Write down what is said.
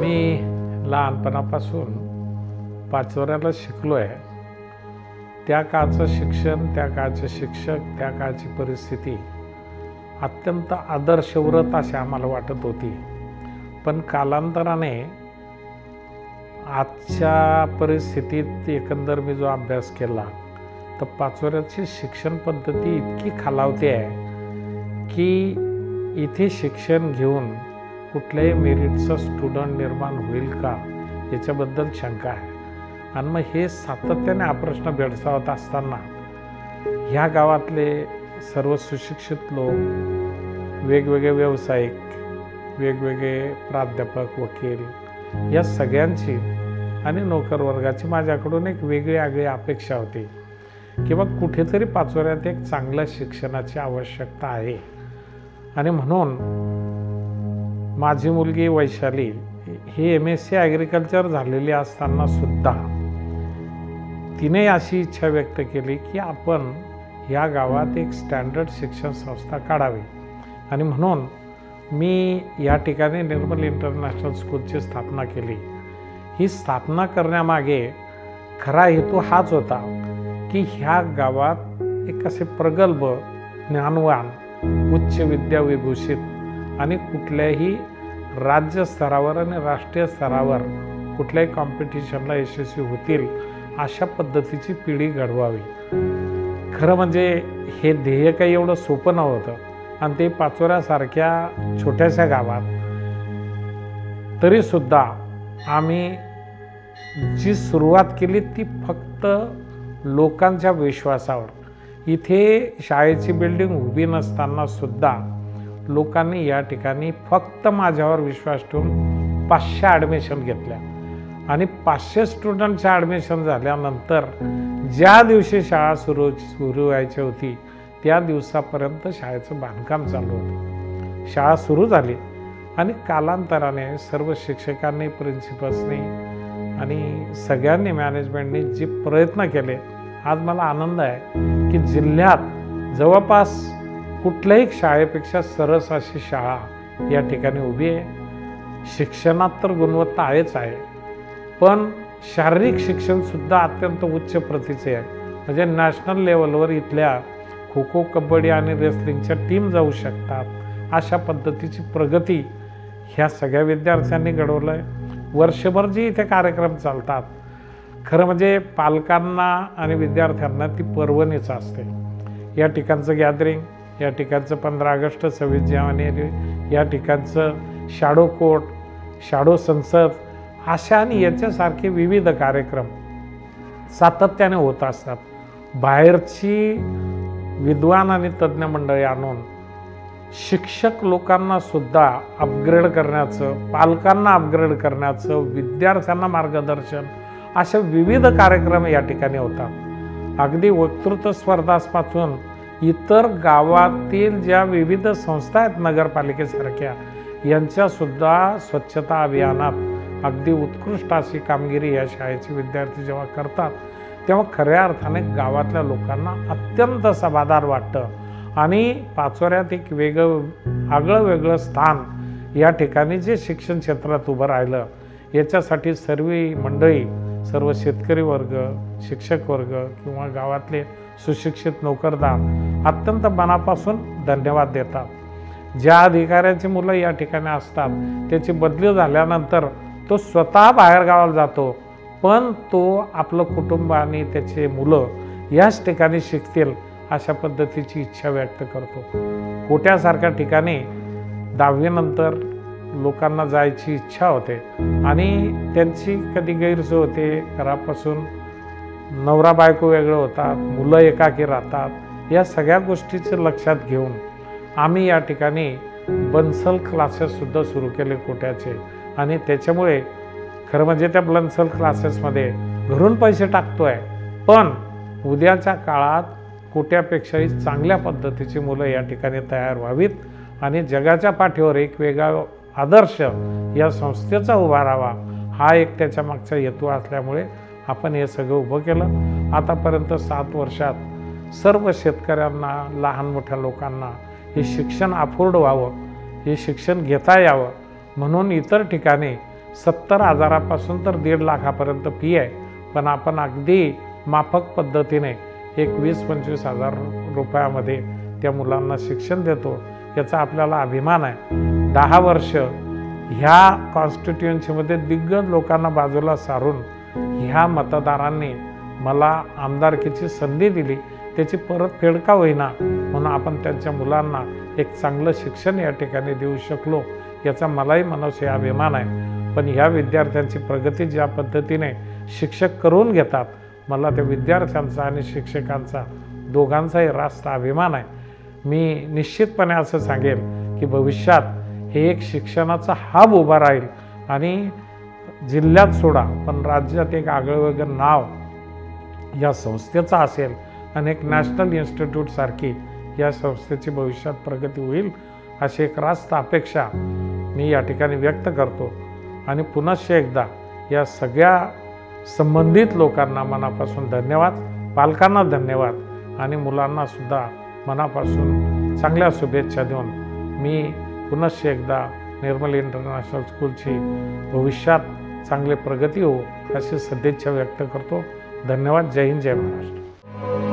मी लहानपणापासून पाचोऱ्याला शिकलो आहे त्या काळचं शिक्षण त्या काळचे शिक्षक त्या काळची परिस्थिती अत्यंत आदर्शव्रत अशी आम्हाला वाटत होती. पण कालांतराने आजच्या परिस्थितीत एकंदर मी जो अभ्यास केला तर पाचोऱ्याची शिक्षण पद्धती इतकी खालावते आहे की इथे शिक्षण घेऊन कुठल्याही मेरिटचा स्टुडंट निर्माण होईल का याच्याबद्दल शंका आहे. आणि मग हे सातत्याने हा प्रश्न भेडसावत असताना ह्या गावातले सर्व सुशिक्षित लोक वेगवेगळे व्यावसायिक वेगवेगळे प्राध्यापक वकील या सगळ्यांची आणि नोकरवर्गाची माझ्याकडून एक वेगळी आगळी अपेक्षा होती. किंवा कुठेतरी पाचोऱ्यात एक चांगल्या शिक्षणाची आवश्यकता आहे. आणि म्हणून माझी मुलगी वैशाली ही एम एस सी ॲग्रिकल्चर झालेली असताना सुद्धा तिने अशी इच्छा व्यक्त केली की आपण या गावात एक स्टँडर्ड शिक्षण संस्था काढावी. आणि म्हणून मी या ठिकाणी निर्मल इंटरनॅशनल स्कूलची स्थापना केली. ही स्थापना करण्यामागे खरा हेतू हाच होता. की ह्या गावात एक असे प्रगल्भ ज्ञानवान उच्च विद्या विभूषित आणि कुठल्याही राज्य स्तरावर आणि राष्ट्रीय स्तरावर कुठल्याही कॉम्पिटिशनला यशस्वी होतील अशा पद्धतीची पिढी घडवावी. खरं म्हणजे हे ध्येय काही एवढं सोपं नव्हतं आणि ते पाचोऱ्यासारख्या छोट्याशा गावात. तरीसुद्धा आम्ही जी सुरुवात केली ती फक्त लोकांच्या विश्वासावर. इथे शाळेची बिल्डिंग उभी नसताना सुद्धा लोकांनी या ठिकाणी फक्त माझ्यावर विश्वास ठेवून पाचशे ॲडमिशन घेतल्या. आणि पाचशे स्टुडंटच्या ॲडमिशन झाल्यानंतर ज्या दिवशी शाळा सुरू सुरू व्हायची होती त्या दिवसापर्यंत शाळेचं बांधकाम चालू होतं. शाळा सुरू झाली आणि कालांतराने सर्व शिक्षकांनी प्रिन्सिपल्सनी आणि सगळ्यांनी मॅनेजमेंटने जे प्रयत्न केले आज मला आनंद आहे की जिल्ह्यात जवळपास कुठल्याही शाळेपेक्षा सरस अशी शाळा या ठिकाणी उभी आहे. शिक्षणात तर गुणवत्ता आहेच आहे पण शारीरिक शिक्षणसुद्धा अत्यंत उच्च प्रतीचे आहे. म्हणजे नॅशनल लेवलवर इथल्या खो खो कबड्डी आणि रेसलिंगच्या टीम जाऊ शकतात अशा पद्धतीची प्रगती ह्या सगळ्या विद्यार्थ्यांनी घडवलं आहे वर्षभर जे इथे कार्यक्रम चालतात खरं म्हणजे पालकांना आणि विद्यार्थ्यांना ती पर्वणीच असते. या ठिकाणचं गॅदरिंग या ठिकाणचं पंधरा ऑगस्ट सव्वीस जानेवारी या ठिकाणचं शाडो कोर्ट शाडो संसद अशा आणि याच्यासारखे विविध कार्यक्रम सातत्याने होत असतात. बाहेरची विद्वान आणि तज्ज्ञ मंडळी आणून शिक्षक लोकांना सुद्धा अपग्रेड करण्याचं पालकांना अपग्रेड करण्याचं विद्यार्थ्यांना मार्गदर्शन अशा विविध कार्यक्रम या ठिकाणी होतात. अगदी वक्तृत्व स्पर्धापासून इतर गावातील ज्या विविध संस्था आहेत नगरपालिकेसारख्या यांच्यासुद्धा स्वच्छता अभियानात अगदी उत्कृष्ट अशी कामगिरी या शाळेचे विद्यार्थी जेव्हा करतात तेव्हा खऱ्या अर्थाने गावातल्या लोकांना अत्यंत समाधान वाटतं. आणि पाचोऱ्यात एक वेगळं आगळं वेगळं स्थान या ठिकाणी जे शिक्षण क्षेत्रात उभं राहिलं याच्यासाठी सर्व मंडळी सर्व शेतकरी वर्ग शिक्षक वर्ग किंवा गावातले सुशिक्षित नोकरदार अत्यंत मनापासून धन्यवाद देतात. ज्या अधिकाऱ्याची मुलं या ठिकाणी असतात त्याची बदली झाल्यानंतर तो स्वतः बाहेरगावाला जातो पण तो आपलं कुटुंब आणि त्याचे मुलं याच ठिकाणी शिकतील अशा पद्धतीची इच्छा व्यक्त करतो. कोट्यासारख्या ठिकाणी दहावीनंतर लोकांना जायची इच्छा होते आणि त्यांची कधी गैरसोय होते. घरापासून नवरा बायको वेगळं होतात मुलं एकाकी राहतात या सगळ्या गोष्टीचं लक्षात घेऊन आम्ही या ठिकाणी बन्सल क्लासेससुद्धा सुरू केले कोट्याचे. आणि त्याच्यामुळे खरं म्हणजे त्या बन्सल क्लासेसमध्ये घरून पैसे टाकतो आहे पण उद्याच्या काळात कोट्यापेक्षाही चांगल्या पद्धतीची मुलं या ठिकाणी तयार व्हावीत आणि जगाच्या पाठीवर एक वेगळा आदर्श या संस्थेचा उभा राहावा हा एक त्याच्या मागचा हेतू असल्यामुळे आपण हे सगळं उभं केलं. आतापर्यंत सात वर्षात सर्व शेतकऱ्यांना लहान मोठ्या लोकांना हे शिक्षण अफोर्ड व्हावं हे शिक्षण घेता यावं. म्हणून इतर ठिकाणी सत्तर हजारापासून तर दीड लाखापर्यंत फी आहे. पण आपण अगदी माफक पद्धतीने एक वीस पंचवीस हजार रुपयामध्ये त्या मुलांना शिक्षण देतो याचा आपल्याला अभिमान आहे. दहा वर्ष ह्या कॉन्स्टिट्युएन्सीमध्ये दिग्गज लोकांना बाजूला सारून ह्या मतदारांनी मला आमदारकीची संधी दिली त्याची परतफेड का होईना म्हणून आपण त्यांच्या मुलांना एक चांगलं शिक्षण या ठिकाणी देऊ शकलो याचा मलाही मनसे अभिमान आहे. पण ह्या विद्यार्थ्यांची प्रगती ज्या पद्धतीने शिक्षक करून घेतात मला त्या विद्यार्थ्यांचा आणि शिक्षकांचा दोघांचाही रास्त अभिमान आहे. मी निश्चितपणे असं सांगेल की भविष्यात हे एक शिक्षणाचा हब उभा राहील आणि जिल्ह्यात सोडा पण राज्यात एक आगळंवेगळं नाव या संस्थेचं असेल आणि एक नॅशनल इन्स्टिट्यूटसारखी या संस्थेची भविष्यात प्रगती होईल अशी एक रास्त अपेक्षा मी या ठिकाणी व्यक्त करतो. आणि पुनश्च एकदा या सगळ्या संबंधित लोकांना मनापासून धन्यवाद पालकांना धन्यवाद आणि मुलांनासुद्धा मनापासून चांगल्या शुभेच्छा देऊन मी पुनश्च एकदा निर्मल इंटरनॅशनल स्कूलची भविष्यात चांगली प्रगती हो अशी सदिच्छा व्यक्त करतो. धन्यवाद. जय हिंद जय महाराष्ट्र.